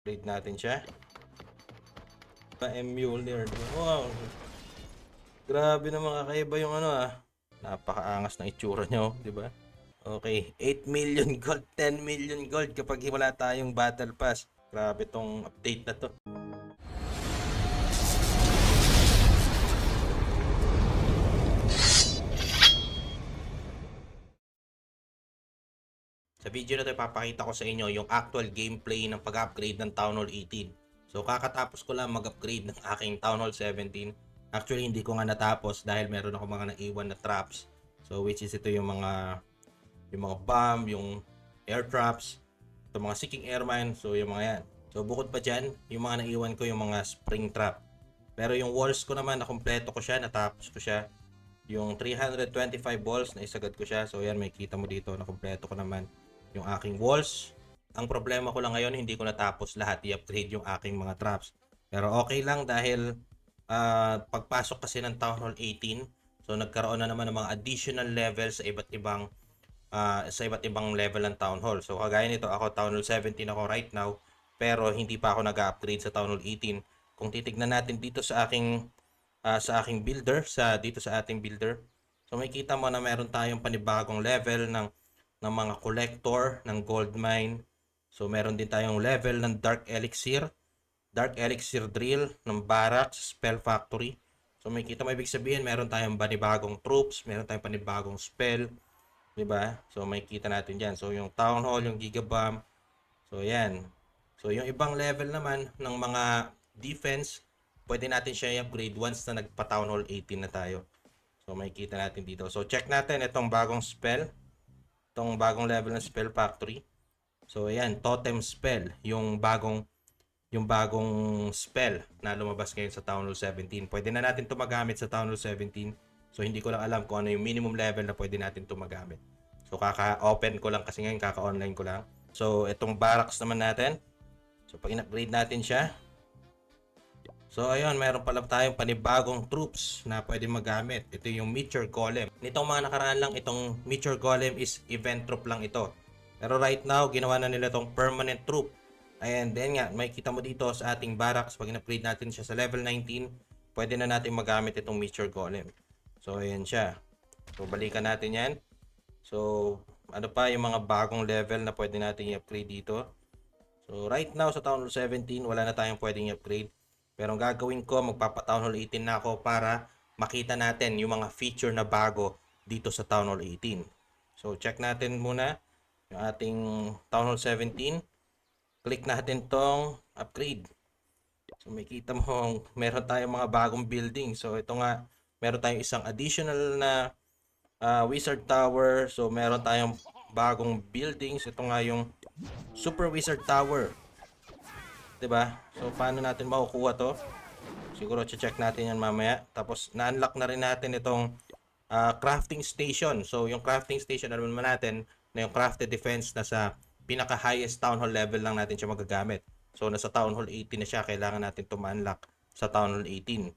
Upgrade natin siya. Pa Emulator. Wow. Grabe naman kakaiba yung ano ah. Napakaangas ng itsura nyo, di ba? Okay, 8 million gold, 10 million gold kapag wala tayong battle pass. Grabe tong update na to. Sa video na to, ipapakita ko sa inyo yung actual gameplay ng pag-upgrade ng Town Hall 18. So, kakatapos ko lang mag-upgrade ng aking Town Hall 17. Actually, hindi ko nga natapos dahil meron ako mga naiwan na traps. So, which is ito yung mga yung mga bomb, yung air traps, ito mga seeking airmine, so yung mga yan. So, bukod pa dyan, yung mga naiwan ko yung mga spring trap. Pero yung walls ko naman, nakompleto ko siya, natapos ko siya. Yung 325 balls, naisagad ko siya. So, yan, may kita mo dito, nakompleto ko naman yung aking walls. Ang problema ko lang ngayon, hindi ko natapos lahat i-upgrade yung aking mga traps. Pero okay lang dahil ah, pagpasok kasi ng Town Hall 18, so nagkaroon na naman ng mga additional levels sa iba't ibang ah, sa iba't ibang level ng Town Hall. So kagaya nito, ako Town Hall 17 ako right now, pero hindi pa ako nag-upgrade sa Town Hall 18. Kung titignan natin dito sa aking ah, sa aking builder, sa dito sa ating builder, so makikita mo na meron tayong panibagong level ng ng mga collector ng gold mine. So meron din tayong level ng dark elixir, dark elixir drill ng barracks, spell factory. So may kita mo ibig sabihin meron tayong panibagong troops, meron tayong panibagong spell, 'di ba? So may kita natin diyan. So yung town hall, yung gigabomb. So yan. So yung ibang level naman ng mga defense, pwede natin siya i-upgrade once na nagpa town hall 18 na tayo. So may kita natin dito. So check natin itong bagong spell itong bagong level ng Spell Factory. So ayan, Totem Spell, yung bagong yung bagong spell na lumabas ngayon sa Town Hall 17. Pwede na natin 'to magamit sa Town Hall 17. So hindi ko lang alam kung ano yung minimum level na pwede natin 'to magamit. So kaka-open ko lang kasi ngayon kaka-online ko lang. So itong barracks naman natin. So pag in-upgrade natin siya, So ayun, meron pala tayong panibagong troops na pwede magamit. Ito yung Meteor Golem. Nitong mga nakaraan lang, itong Meteor Golem is event troop lang ito. Pero right now, ginawa na nila itong permanent troop. And then nga, may kita mo dito sa ating barracks, pag in-upgrade natin siya sa level 19, pwede na natin magamit itong Meteor Golem. So ayan siya. So balikan natin yan. So ano pa yung mga bagong level na pwede natin i-upgrade dito. So right now sa Town Hall 17, wala na tayong pwedeng i-upgrade. Pero ang gagawin ko, magpapa Town Hall 18 na ako para makita natin yung mga feature na bago dito sa Town Hall 18. So check natin muna yung ating Town Hall 17. Click natin tong upgrade. So makita mo meron tayong mga bagong building. So ito nga, meron tayong isang additional na ah, Wizard Tower. So meron tayong bagong buildings. Ito nga yung Super Wizard Tower. Ba? So paano natin makukuha 'to? Siguro check natin 'yan mamaya. Tapos na-unlock na rin natin itong ah, crafting station. So yung crafting station alam naman natin na yung crafted defense na sa pinaka highest town hall level lang natin siya magagamit. So nasa town hall 18 na siya, kailangan natin to ma-unlock sa town hall 18.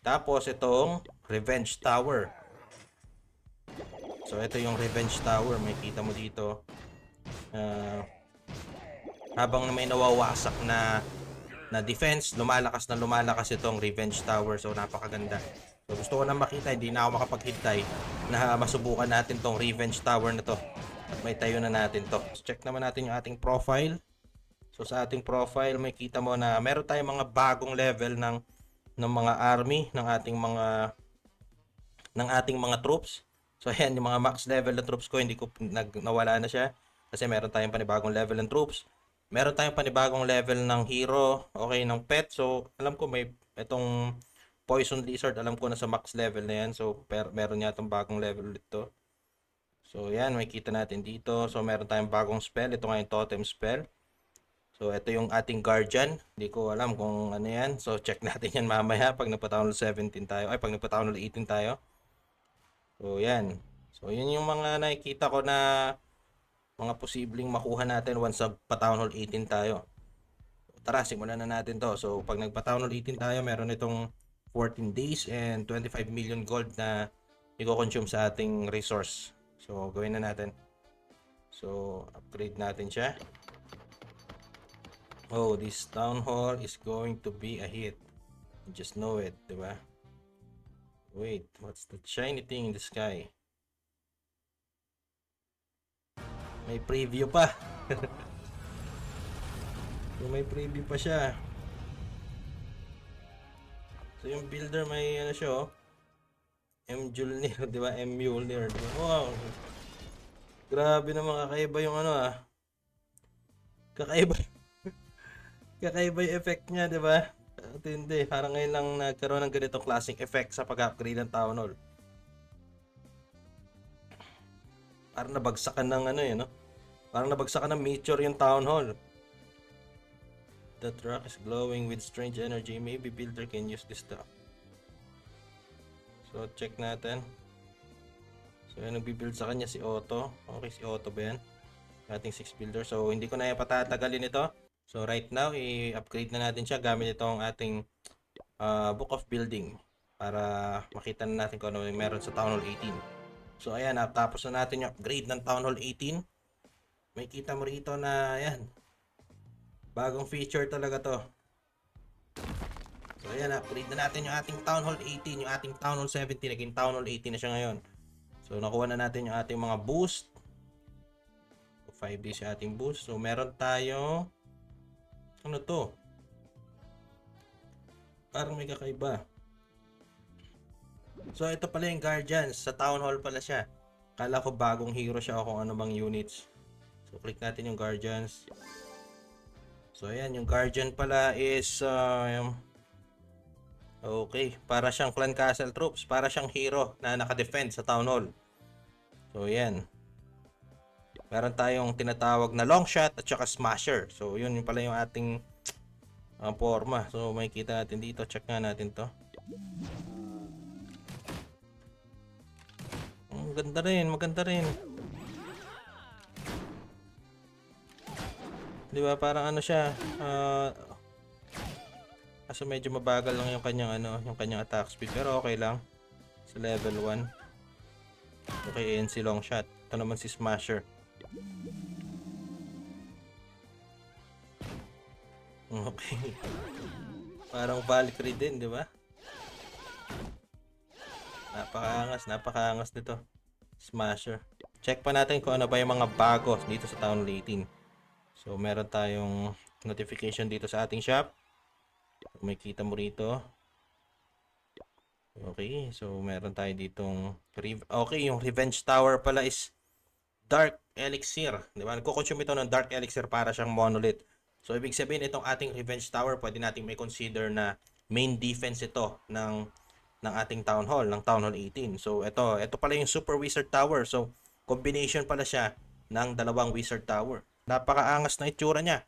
Tapos itong revenge tower. So ito yung revenge tower, may kita mo dito. Ah, habang may nawawasak na na defense, lumalakas na lumalakas itong Revenge Tower. So napakaganda. So gusto ko na makita, hindi na ako makapaghintay na masubukan natin tong Revenge Tower na to. At may tayo na natin to. So, check naman natin yung ating profile. So sa ating profile, may kita mo na meron tayong mga bagong level ng ng mga army, ng ating mga ng ating mga troops. So ayan, yung mga max level na troops ko, hindi ko nag, nawala na siya. Kasi meron tayong panibagong level ng troops meron tayong panibagong level ng hero, okay, ng pet. So, alam ko may itong Poison Lizard, alam ko na sa max level na yan. So, per, meron niya itong bagong level dito. So, yan, may kita natin dito. So, meron tayong bagong spell. Ito nga yung totem spell. So, ito yung ating guardian. Hindi ko alam kung ano yan. So, check natin yan mamaya pag nagpa-town 17 tayo. Ay, pag nagpa-town 18 tayo. So, yan. So, yun yung mga nakikita ko na mga posibleng makuha natin once sa pa-Town Hall 18 tayo. Tara, simulan na natin to. So, pag nagpa-Town Hall 18 tayo, meron itong 14 days and 25 million gold na i-consume sa ating resource. So, gawin na natin. So, upgrade natin siya. Oh, this town hall is going to be a hit. You just know it, di ba? Wait, what's the shiny thing in the sky? May preview pa. so, may preview pa siya. So, yung builder may ano siya, oh. M. Julnir, di ba? M. Mjolnir. di ba? Wow. Grabe naman kakaiba yung ano ah. Kakaiba. kakaiba yung effect niya, di ba? At hindi, parang ngayon lang nagkaroon ng ganitong klaseng effect sa pag-upgrade ng Town Hall. Parang nabagsakan ng ano eh, no? Parang nabagsakan ng meteor yung Town Hall. The truck is glowing with strange energy. Maybe builder can use this stuff. So, check natin. So, yung nagbibuild sa kanya si Otto. Okay, si Otto ba yan? Ating 6 builder. So, hindi ko na patatagalin ito. So, right now, i-upgrade na natin siya gamit itong ating uh, Book of Building para makita na natin kung ano yung meron sa Town Hall 18. So, ayan, tapos na natin yung upgrade ng Town Hall 18. May kita mo rito na, ayan, bagong feature talaga to. So, ayan, upgrade na natin yung ating Town Hall 18, yung ating Town Hall 17, naging Town Hall 18 na siya ngayon. So, nakuha na natin yung ating mga boost. 5 days yung ating boost. So, meron tayo ano to? Parang may kakaiba. So, ito pala yung Guardians. Sa Town Hall pala siya. Kala ko bagong hero siya o kung ano bang units. So, click natin yung Guardians. So, ayan. Yung Guardian pala is... Uh, okay. Para siyang Clan Castle troops. Para siyang hero na naka-defend sa Town Hall. So, ayan. Meron tayong tinatawag na long shot at saka smasher. So, yun yung pala yung ating uh, forma. So, makikita natin dito. Check nga natin to. Ang ganda rin, maganda rin. Di ba? Parang ano siya. Uh, kaso medyo mabagal lang yung kanyang ano, yung kanyang attack speed. Pero okay lang. Sa level 1. Okay, ANC long shot. Ito naman si Smasher. Okay. Parang Valkyrie din, di ba? Napakaangas, napakaangas nito. Smasher. Check pa natin kung ano ba yung mga bago dito sa Town 18. So, meron tayong notification dito sa ating shop. May kita mo rito. Okay, so meron tayo ditong... Okay, yung Revenge Tower pala is Dark Elixir. Di ba? Nagko-consume ito ng Dark Elixir para siyang monolith. So, ibig sabihin itong ating Revenge Tower, pwede natin may consider na main defense ito ng ng ating Town Hall, ng Town Hall 18. So, ito, ito pala yung Super Wizard Tower. So, combination pala siya ng dalawang Wizard Tower. Napakaangas na itsura niya.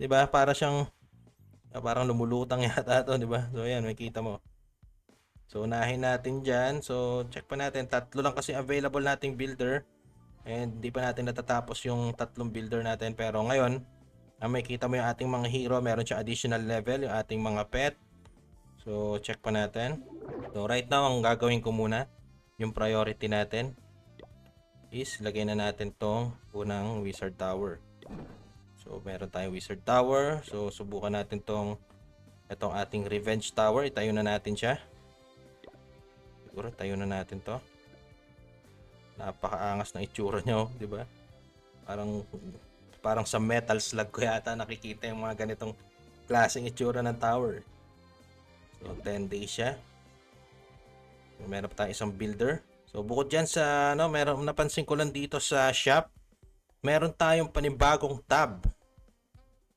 'Di ba? Para siyang ah, parang lumulutang yata 'to, 'di ba? So, ayan, makita mo. So, unahin natin diyan. So, check pa natin. Tatlo lang kasi available nating builder. And di pa natin natatapos yung tatlong builder natin. Pero ngayon, ang makikita mo yung ating mga hero, meron siya additional level, yung ating mga pet. So, check pa natin. So, right now, ang gagawin ko muna, yung priority natin, is lagay na natin tong unang Wizard Tower. So, meron tayong Wizard Tower. So, subukan natin tong itong ating Revenge Tower. Itayo na natin siya. Siguro, tayo na natin to. Napakaangas ng itsura nyo, di ba? Parang parang sa metal slug ko yata nakikita yung mga ganitong klaseng itsura ng tower. So, 10 days siya. So, meron pa tayong isang builder. So, bukod dyan sa, ano, meron, napansin ko lang dito sa shop, meron tayong panibagong tab.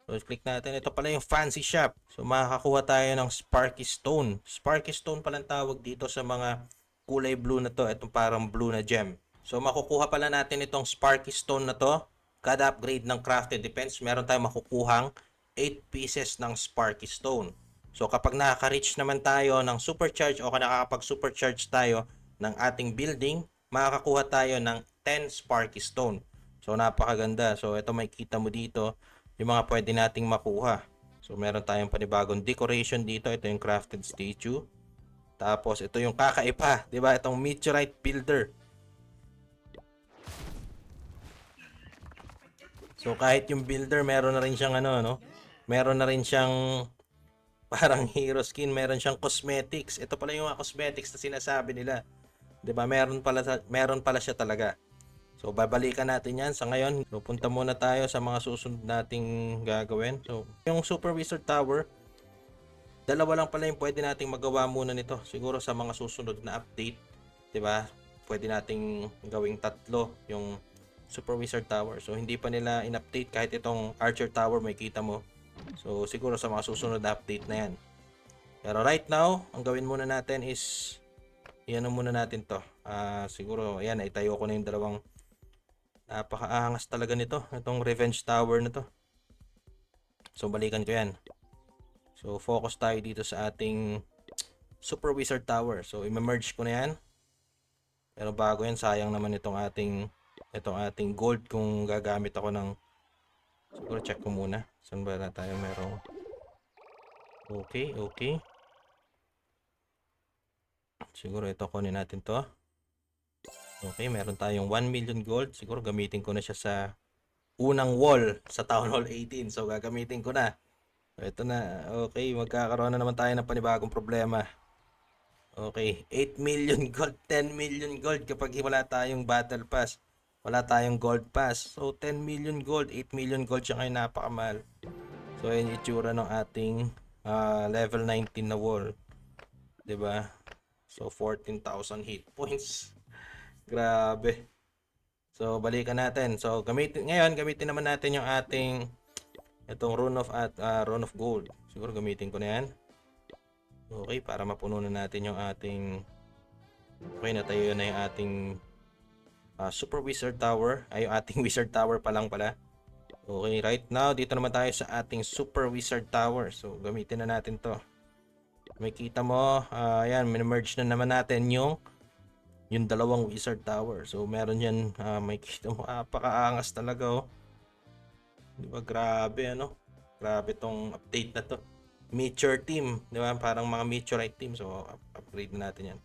So, click natin. Ito pala yung fancy shop. So, makakakuha tayo ng Sparky Stone. Sparky Stone pala tawag dito sa mga kulay blue na to. Itong parang blue na gem. So, makukuha pala natin itong Sparky Stone na to kada upgrade ng crafted defense, meron tayong makukuhang 8 pieces ng Sparky Stone. So kapag nakaka-reach naman tayo ng supercharge o nakakapag-supercharge tayo ng ating building, makakakuha tayo ng 10 Sparky Stone. So napakaganda. So ito may kita mo dito yung mga pwede nating makuha. So meron tayong panibagong decoration dito. Ito yung crafted statue. Tapos ito yung kakaiba, 'di ba? Itong meteorite builder. So kahit yung builder meron na rin siyang ano no, Meron na rin siyang parang hero skin, meron siyang cosmetics. Ito pala yung mga cosmetics na sinasabi nila. 'Di ba? Meron pala meron pala siya talaga. So babalikan natin 'yan sa ngayon. So punta muna tayo sa mga susunod nating gagawin. So yung Super Wizard Tower, dalawa lang pala yung pwede nating magawa muna nito. Siguro sa mga susunod na update, 'di ba? Pwede nating gawing tatlo yung Super Wizard Tower. So hindi pa nila in-update kahit itong Archer Tower may kita mo. So siguro sa mga susunod na update na 'yan. Pero right now, ang gawin muna natin is iyan muna natin 'to. Ah, siguro ayan, itayo ko na yung dalawang napakaangas talaga nito, itong Revenge Tower na 'to. So balikan ko 'yan. So focus tayo dito sa ating Super Wizard Tower. So i-merge ko na 'yan. Pero bago 'yan, sayang naman itong ating itong ating gold kung gagamit ako ng siguro check ko muna. Saan ba na tayo merong Okay, okay. Siguro ito kunin natin to. Okay, meron tayong 1 million gold. Siguro gamitin ko na siya sa unang wall sa Town Hall 18. So gagamitin ko na. So, ito na. Okay, magkakaroon na naman tayo ng panibagong problema. Okay, 8 million gold, 10 million gold kapag wala tayong battle pass. Wala tayong gold pass. So 10 million gold, 8 million gold siya ngayon napakamahal. So ayun itsura ng ating ah, level 19 na wall. 'Di ba? So 14,000 hit points. Grabe. So balikan natin. So gamitin ngayon gamitin naman natin yung ating itong rune of at ah, rune of gold. Siguro gamitin ko na 'yan. Okay, para mapuno na natin yung ating Okay, natayo na yung ating ah, Super Wizard Tower. Ay, yung ating Wizard Tower pa lang pala. Okay, right now, dito naman tayo sa ating Super Wizard Tower. So, gamitin na natin to. May kita mo, ah, ayan, merge na naman natin yung yung dalawang Wizard Tower. So, meron yan, ah, may kita mo, apakaangas talaga, oh. Di ba, grabe, ano? Grabe tong update na to. Meteor team, di ba? Parang mga meteorite team. So, up- upgrade na natin yan.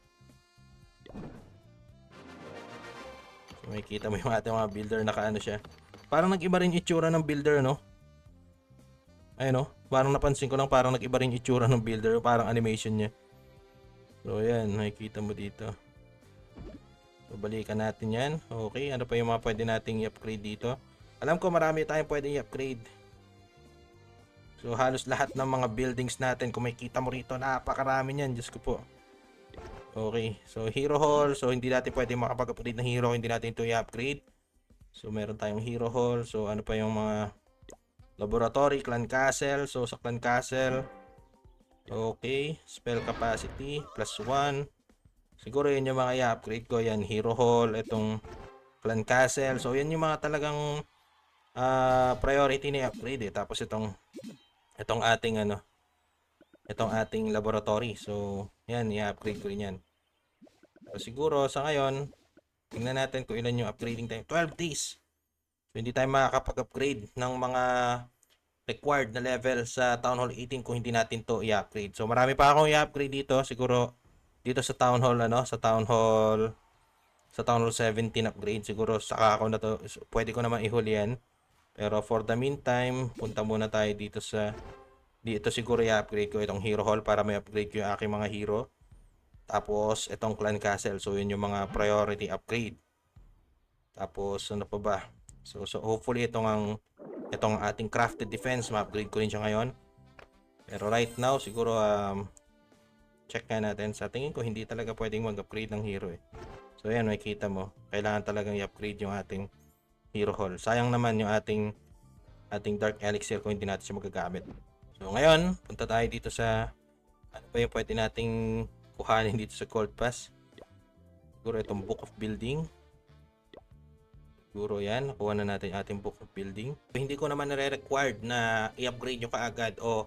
So, may kita mo yung ating mga builder nakaano siya. Parang nag-iba rin itsura ng builder, no? Ayun, no? Parang napansin ko lang parang nag-iba rin itsura ng builder. Parang animation niya. So, ayan. Nakikita mo dito. So, balikan natin yan. Okay. Ano pa yung mga pwede nating i-upgrade dito? Alam ko marami tayong pwede i-upgrade. So, halos lahat ng mga buildings natin, kung may kita mo rito, napakarami niyan. Diyos ko po. Okay. So, Hero Hall. So, hindi natin pwede makapag-upgrade ng hero. Hindi natin ito i-upgrade. So, meron tayong Hero Hall. So, ano pa yung mga laboratory, Clan Castle. So, sa Clan Castle, okay. Spell capacity, plus 1. Siguro yun yung mga i-upgrade ko. Yan, Hero Hall, itong Clan Castle. So, yan yung mga talagang ah, priority na i-upgrade eh. Tapos itong itong ating ano itong ating laboratory. So, yan, i-upgrade ko rin yan. So, siguro sa ngayon, tingnan natin kung ilan yung upgrading time. 12 days. So, hindi tayo makakapag-upgrade ng mga required na level sa Town Hall 18 kung hindi natin to i-upgrade. So, marami pa akong i-upgrade dito. Siguro, dito sa Town Hall, ano, sa Town Hall, sa Town Hall 17 upgrade. Siguro, saka ako na to, pwede ko naman ihuli yan. Pero for the meantime, punta muna tayo dito sa dito siguro i-upgrade ko itong Hero Hall para may upgrade ko yung aking mga hero. Tapos itong Clan Castle. So yun yung mga priority upgrade. Tapos ano pa ba? So, so hopefully itong ang itong ating crafted defense ma-upgrade ko rin siya ngayon. Pero right now siguro um, check nga natin. Sa tingin ko hindi talaga pwedeng mag-upgrade ng hero eh. So ayan makikita mo. Kailangan talagang i-upgrade yung ating Hero Hall. Sayang naman yung ating ating Dark Elixir kung hindi natin siya magagamit. So ngayon, punta tayo dito sa ano pa yung pwede nating kuhanin dito sa Gold Pass. Siguro itong Book of Building. Siguro yan, nakuha na natin ating Book of Building. Hindi ko naman nare-required na i-upgrade nyo kaagad o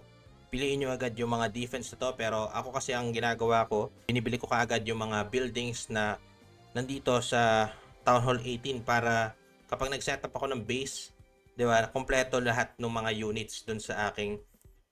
piliin nyo agad yung mga defense na to. Pero ako kasi ang ginagawa ko, binibili ko kaagad yung mga buildings na nandito sa Town Hall 18 para kapag nag-setup ako ng base, 'di ba? Kompleto lahat ng mga units dun sa aking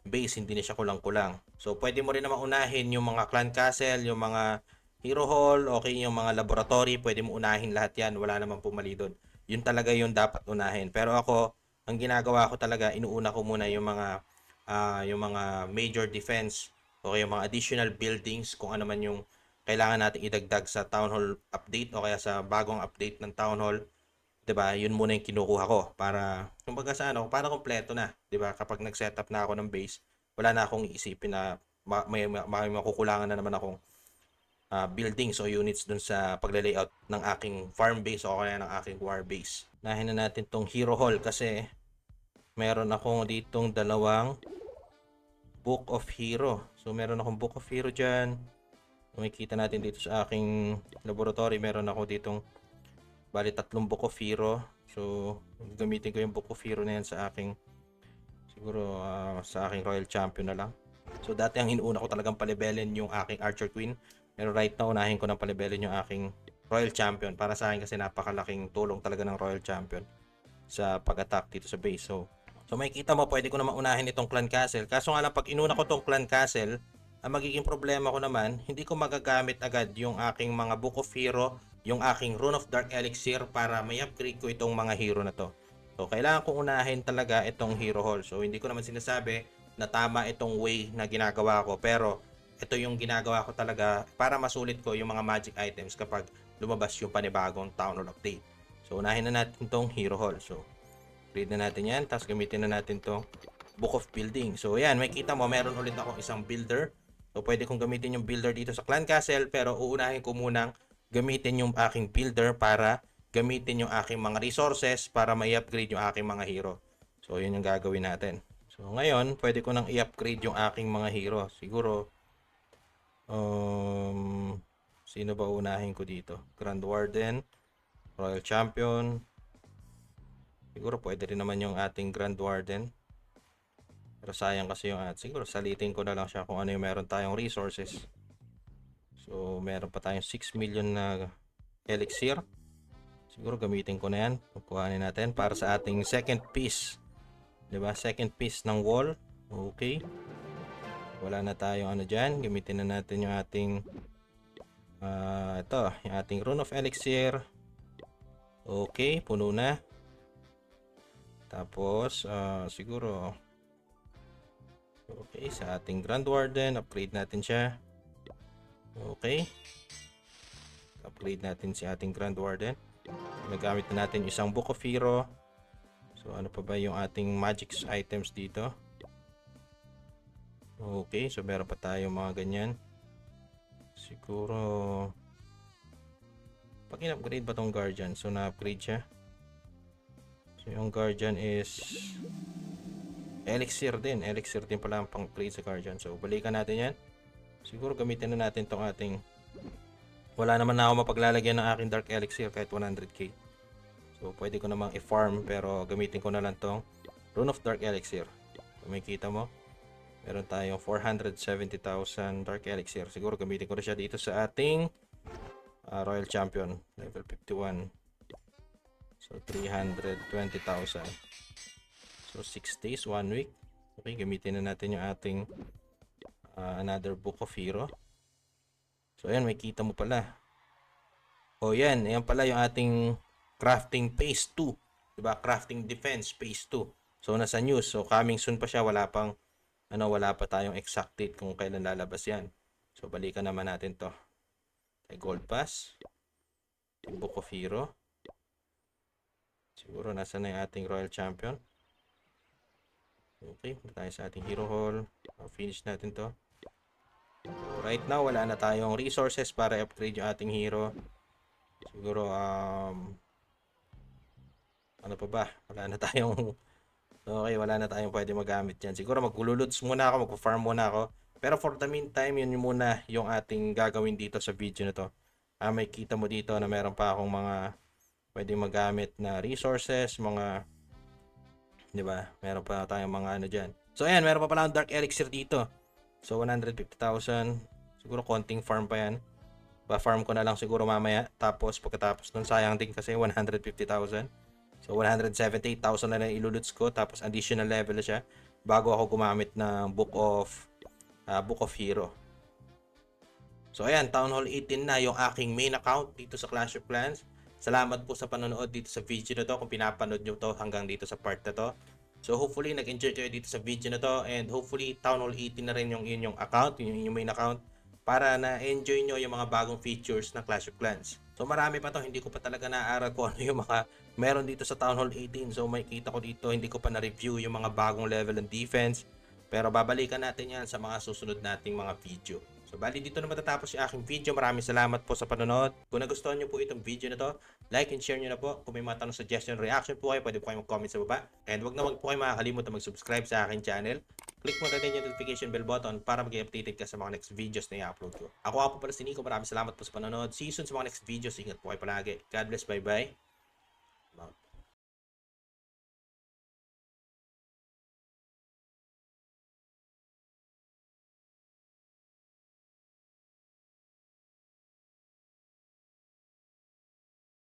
base, hindi na siya kulang-kulang. So pwede mo rin naman unahin yung mga clan castle, yung mga hero hall, okay, yung mga laboratory, pwede mo unahin lahat 'yan, wala namang pumali doon. Yun talaga yung dapat unahin. Pero ako, ang ginagawa ko talaga, inuuna ko muna yung mga ah, yung mga major defense o kaya yung mga additional buildings kung ano man yung kailangan nating idagdag sa Town Hall update o kaya sa bagong update ng Town Hall. 'Di ba? Yun muna yung kinukuha ko para kumbaga sa ano, para kompleto na, 'di ba? Kapag nag-setup na ako ng base, wala na akong iisipin na ma- may, may, makukulangan na naman akong ah, buildings o units dun sa pagle-layout ng aking farm base o kaya ng aking war base. Nahin na natin tong Hero Hall kasi meron akong ditong dalawang Book of Hero. So meron akong Book of Hero dyan. Makikita natin dito sa aking laboratory, meron ako ditong bali tatlong Book of Hero. So gamitin ko yung Book of Hero na yan sa aking siguro ah, sa aking Royal Champion na lang. So dati ang inuuna ko talagang palibelin yung aking Archer Queen. Pero right now unahin ko ng palibelin yung aking Royal Champion para sa akin kasi napakalaking tulong talaga ng Royal Champion sa pag-attack dito sa base. So, so makikita mo pwede ko na maunahin itong Clan Castle. Kaso nga lang pag inuna ko tong Clan Castle, ang magiging problema ko naman, hindi ko magagamit agad yung aking mga Book of Hero, yung aking Rune of Dark Elixir para may upgrade ko itong mga hero na to. So, kailangan kong unahin talaga itong Hero Hall. So, hindi ko naman sinasabi na tama itong way na ginagawa ko. Pero, ito yung ginagawa ko talaga para masulit ko yung mga magic items kapag lumabas yung panibagong Town Hall update. So, unahin na natin itong Hero Hall. So, read na natin yan. Tapos, gamitin na natin itong Book of Building. So, yan. May kita mo, meron ulit ako isang builder. So, pwede kong gamitin yung builder dito sa Clan Castle. Pero, uunahin ko munang gamitin yung aking builder para gamitin yung aking mga resources para ma-upgrade yung aking mga hero. So, yun yung gagawin natin. So, ngayon, pwede ko nang i-upgrade yung aking mga hero. Siguro, um, sino ba unahin ko dito? Grand Warden, Royal Champion. Siguro pwede rin naman yung ating Grand Warden. Pero sayang kasi yung at siguro salitin ko na lang siya kung ano yung meron tayong resources. So, meron pa tayong 6 million na elixir. Siguro gamitin ko na yan. Kukuhanin natin para sa ating second piece. ba? Second piece ng wall. Okay. Wala na tayong ano diyan. Gamitin na natin yung ating ah ito, yung ating rune of elixir. Okay, puno na. Tapos ah, siguro Okay, sa ating Grand Warden, upgrade natin siya. Okay. Upgrade natin si ating Grand Warden. Nagamit na natin isang Book of Hero. So ano pa ba yung ating magic items dito? Okay, so meron pa tayong mga ganyan. Siguro pag in-upgrade ba tong Guardian? So na-upgrade siya. So yung Guardian is Elixir din. Elixir din pala ang pang-upgrade sa Guardian. So balikan natin yan. Siguro gamitin na natin tong ating wala naman na ako mapaglalagyan ng aking Dark Elixir kahit 100k. So, pwede ko namang i-farm pero gamitin ko na lang tong Rune of Dark Elixir. Kung may kita mo, meron tayong 470,000 Dark Elixir. Siguro gamitin ko na siya dito sa ating ah, Royal Champion, level 51. So, 320,000. So, 6 days, 1 week. Okay, gamitin na natin yung ating ah, another Book of Hero. So, ayan, may kita mo pala. O, yan. Ayan pala yung ating crafting phase 2. Diba? Crafting defense phase 2. So, nasa news. So, coming soon pa siya. Wala pang, ano, wala pa tayong exact date kung kailan lalabas yan. So, balikan naman natin to. Kay Gold Pass. Book of Hero. Siguro, nasa na yung ating Royal Champion. Okay, punta tayo sa ating Hero Hall. Finish natin to. So, right now, wala na tayong resources para upgrade yung ating hero. Siguro, um, ano pa ba? Wala na tayong, okay, wala na tayong pwede magamit yan. Siguro maglululods muna ako, magpa-farm muna ako. Pero for the meantime, yun muna yung ating gagawin dito sa video na to. Ah, may kita mo dito na meron pa akong mga pwede magamit na resources, mga, di ba? Meron pa tayong mga ano dyan. So, ayan, meron pa pala akong dark elixir dito. So 150,000. Siguro konting farm pa yan. Pa-farm ko na lang siguro mamaya. Tapos pagkatapos nun sayang din kasi 150,000. So 178,000 na lang iluluts ko. Tapos additional level na siya. Bago ako gumamit ng Book of ah, Book of Hero. So ayan, Town Hall 18 na yung aking main account dito sa Clash of Clans. Salamat po sa panonood dito sa video na to. Kung pinapanood nyo to hanggang dito sa part na to. So hopefully nag-enjoy kayo dito sa video na to and hopefully Town Hall 18 na rin yung inyong account, yung inyong main account para na-enjoy nyo yung mga bagong features ng Clash of Clans. So marami pa to, hindi ko pa talaga naaaral kung ano yung mga meron dito sa Town Hall 18. So may kita ko dito, hindi ko pa na-review yung mga bagong level ng defense. Pero babalikan natin yan sa mga susunod nating mga video. So bali dito na matatapos yung aking video. Maraming salamat po sa panonood. Kung nagustuhan nyo po itong video na to, like and share nyo na po. Kung may mga tanong, suggestion, reaction po kayo, pwede po kayo mag-comment sa baba. And wag na wag po kayo makakalimutan mag-subscribe sa aking channel. Click mo na din yung notification bell button para maging updated ka sa mga next videos na i-upload ko. Ako po pala si Nico. Maraming salamat po sa panonood. See you soon sa mga next videos. Ingat po kayo palagi. God bless. Bye-bye.